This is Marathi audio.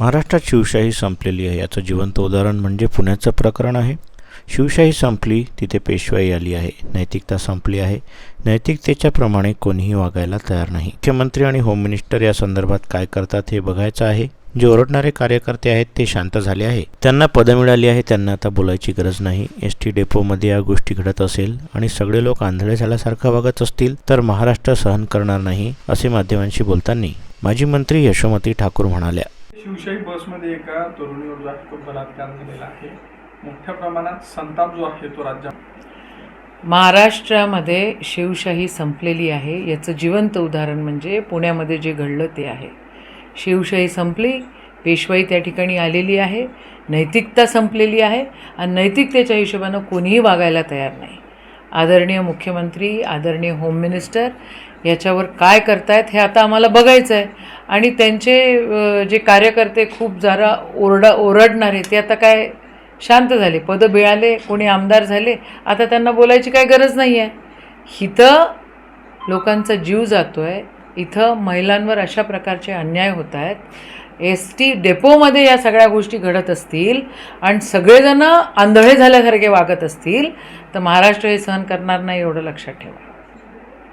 महाराष्ट्रात शिवशाही संपलेली आहे. याचं जिवंत उदाहरण म्हणजे पुण्याचं प्रकरण आहे. शिवशाही संपली तिथे पेशवाई आली आहे. नैतिकता संपली आहे. नैतिकतेच्या प्रमाणे कोणीही वागायला तयार नाही. मुख्यमंत्री आणि होम मिनिस्टर या संदर्भात काय करतात हे बघायचं आहे. जे ओरडणारे कार्यकर्ते आहेत ते शांत झाले आहे. त्यांना पदं मिळाली आहे त्यांना आता बोलायची गरज नाही. एस टी डेपोमध्ये या गोष्टी घडत असेल आणि सगळे लोक आंधळे झाल्यासारखं वागत असतील तर महाराष्ट्र सहन करणार नाही असे माध्यमांशी बोलताना माजी मंत्री यशोमती ठाकूर म्हणाल्या. शिवशाही बसमध्ये एका तरुणीवर जागतिक बलात्कार झालेला आहे. मोठ्या प्रमाणात संताप जो आहे तो राज्यात. महाराष्ट्रामध्ये शिवशाही संपलेली आहे. याचं जिवंत उदाहरण म्हणजे पुण्यामध्ये जे घडलं ते आहे. शिवशाही संपली पेशवाई त्या ठिकाणी आलेली आहे नैतिकता संपलेली आहे आणि नैतिकतेच्या हिशोबानं कोणीही वागायला तयार नाही. आदरणीय मुख्यमंत्री आदरणीय होम मिनिस्टर याच्यावर काय करतायत हे आता आम्हाला बघायचं आहे आणि त्यांचे जे कार्यकर्ते खूप जरा ओरडा ओरडणारे ते आता काय शांत झाले. पदं मिळाले कोणी आमदार झाले आता त्यांना बोलायची काय गरज नाही आहे इथं लोकांचा जीव जातो आहे इथं महिलांवर अशा प्रकारचे अन्याय होत आहेत एस टी डेपोमध्ये या सगळ्या गोष्टी घडत असतील आणि सगळेजणं आंधळे झाल्यासारखे वागत असतील तर महाराष्ट्र हे सहन करणार नाही एवढं लक्षात ठेवा.